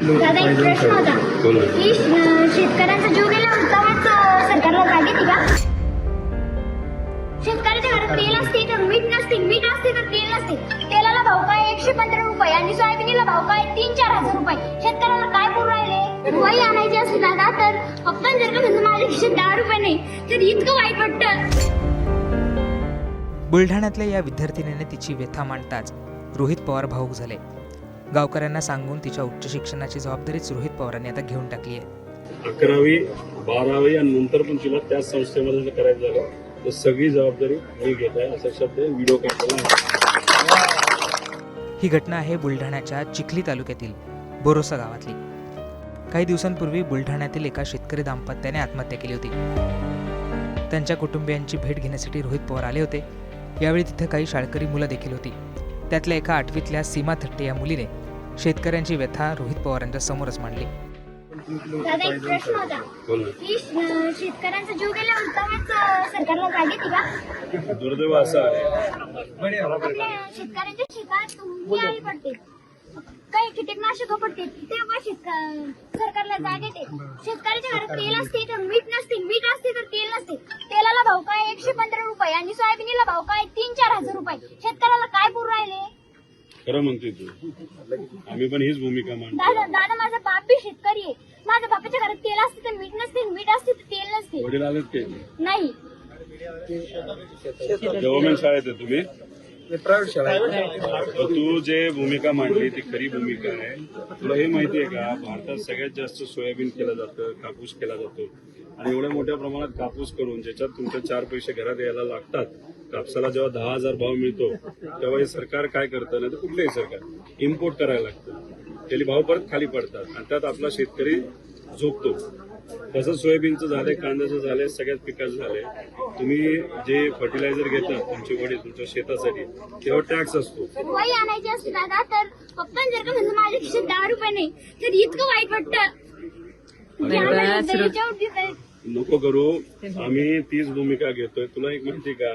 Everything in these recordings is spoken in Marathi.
दादा एक प्रश्न होता. की शेतकऱ्यांचा जीव गेला अं, सरकारला जाग येते का? शेतकऱ्याच्या घरात तेल असते तर मीठ नसते मीठ असते तर तेल नसते. तेलाला भाव काय? एकशे पंधरा रुपये. आणि सोयाबीनला भाव काय? तीन चार हजार रुपये. शेतकऱ्याला काय पुरू राहिले? वही आणायची असते दादा तर पप्पा जर का म्हणजे माझ्या खिशात दहा रुपये नाही तर इतकं वाईट वाटतं. बुलढाण्यातल्या या विद्यार्थिनीने तिची व्यथा मांडताच रोहित पवार भाऊक झाले. गावकऱ्यांना सांगून तिच्या उच्च शिक्षणाची जबाबदारीच रोहित पवारांनी आता घेऊन टाकली आहे. अकरावी बारावी आणि नंतर पण तिला त्याच संस्थेमध्ये जर करायचं झालं तर सगळी जबाबदारी मी घेत आहे असा शब्द व्हिडिओ काढलेला आहे. ही घटना आहे बुलढाण्याच्या चिखली तालुक्यातील बोरोसा गावातली. काही दिवसांपूर्वी बुलढाण्यातील एका शेतकरी दाम्पत्याने आत्महत्या केली होती. त्यांच्या कुटुंबियांची भेट घेण्यासाठी रोहित पवार आले होते. यावेळी तिथं काही शाळकरी मुलं देखील होती. त्यातल्या एका आठवीतल्या सीमा थट्टे या मुलीने शेतकऱ्यांची व्यथा रोहित पवारांच्या समोरच मांडली. दादा एक प्रश्न होता. की शेतकऱ्यांचा जीव गेला सरकारला जाग येते का? ना दुर्दैव असं आहे. आपल्या शेतकऱ्यांच्या शेतात तुम्ही आली पडते. काही कीटकनाशक पडते. शेतक सरकारला जाग येते शेतकऱ्याच्या घरात तेल असते तर मीठ नसते. मीठ असते तर तेल नसते. तेलाला भाव काय? एकशे पंधरा रुपये. आणि सोयाबीनला भाव काय? तीन चार हजार रुपये. शेतकऱ्याला काय पुरू राहिले? खरं म्हणते तू. आम्ही पण हीच भूमिका मांडतो. दादा माझा बाप बी शेतकरी आहे. माझ्या बापाच्या घरात तेल असते तर मीठ नसते मीठ असते तर तेल नसते. वडील आलेत ते. नाही. गव्हर्नमेंट शाळेत आहे तुम्ही? तर तू जे भूमिका मांडली ती खरी भूमिका आहे. तुला हे माहिती आहे का? भारतात सगळ्यात जास्त सोयाबीन केलं जातं कापूस केला जातो. आणि एवढ्या मोठ्या प्रमाणात कापूस करून ज्याच्यात तुमचे चार पैसे घरात यायला लागतात कापसाला जेव्हा दहा हजार भाव मिळतो तेव्हा हे सरकार काय करतं? नाही तर कुठलंही सरकार. इम्पोर्ट करायला लागतं. त्याला भाव परत खाली पडतात. आणि त्यात आपला शेतकरी झोपतो. तसंच सोयाबीनचं झालंय कांद्याचं झालंय सगळ्याच पिकाचं झालंय. तुम्ही जे फर्टिलायझर घेतात तुमचे वडील तुमच्या शेतासाठी तेव्हा टॅक्स असतो. वही आणायची असते दादा तर पप्पा जर का माझ्या खिशात दहा रुपये नाही तर इतकं वाईट वाटतं. जे आणायचं होतं याच्यावरती तर- नको करू. आम्ही तीच भूमिका घेतोय. तुला एक माहिती का?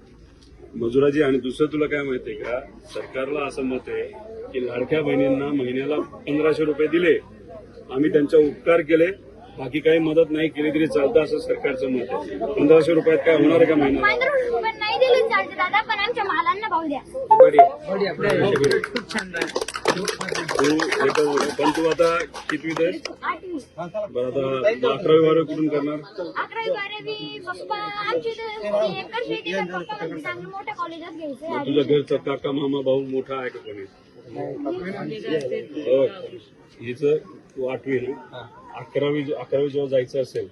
मजुराजी आणि दुसरं तुला काय माहितीये का? सरकारला असं मत आहे की लाडक्या बहिणींना महिन्याला पंधराशे रुपये दिले. आम्ही त्यांच्या उपकार केले. बाकी काही मदत नाही केली तरी चालतं असं सरकारचं मत आहे. पंधराशे रुपयात काय होणार आहे का महिन्याला? पंधरा रुपये नाही दिले चालते दादा पण आमच्या मालांना भाव द्या. तू पण तू आता कितवीत आहे आठवी बरं आता अकरावी बारावी कुठून करणार? अकरावी बारावी पप्पा आमची इथं एकर शेती आहे, पप्पा म्हणजे चांगलं मोठ्या कॉलेजात घ्यायचं मग तुझ्या घरचा काका मामा भाऊ मोठा आहे का कोणी? हो. हिचं तू आठवी ना अकरावी अकरावी जेव्हा जायचं असेल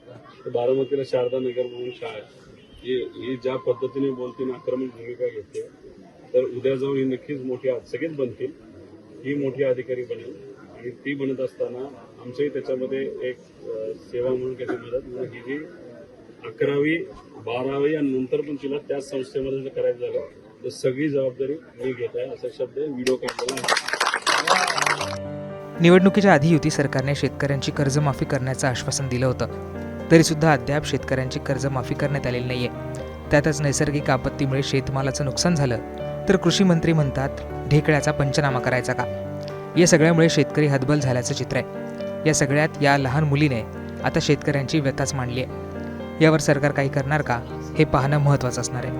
तर बारामतीला शारदा नगर म्हणून शाळा आहे. ही ही ज्या पद्धतीने बोलते ना आक्रमक भूमिका घेते तर उद्या जाऊन ही नक्कीच मोठी आ- सगळेच बनतील. ही मोठी अधिकारी बनेल. आणि ती बनत असताना आमचंही त्याच्यामध्ये एक सेवा म्हणून त्याची मदत म्हणून ही जी अकरावी बारावी आणि नंतर पण तिला त्याच संस्थेमध्ये जर करायचं झालं तर सगळी जबाबदारी मी घेत आहे असा शब्द व्हिडिओ काढलेला आहे. निवडणुकीच्या आधी युती सरकारने शेतकऱ्यांची कर्जमाफी करण्याचं आश्वासन दिलं होतं. तरीसुद्धा अद्याप शेतकऱ्यांची कर्जमाफी करण्यात आलेली नाहीये. त्यातच नैसर्गिक आपत्तीमुळे शेतमालाचं नुकसान झालं. तर कृषी मंत्री म्हणतात ढेकळ्याचा पंचनामा करायचा का? या सगळ्यामुळे शेतकरी हतबल झाल्याचं चित्र आहे. या सगळ्यात या लहान मुलीने आता शेतकऱ्यांची व्यथाच मांडली आहे. यावर सरकार काही करणार का? हे पाहणं महत्त्वाचं असणार आहे.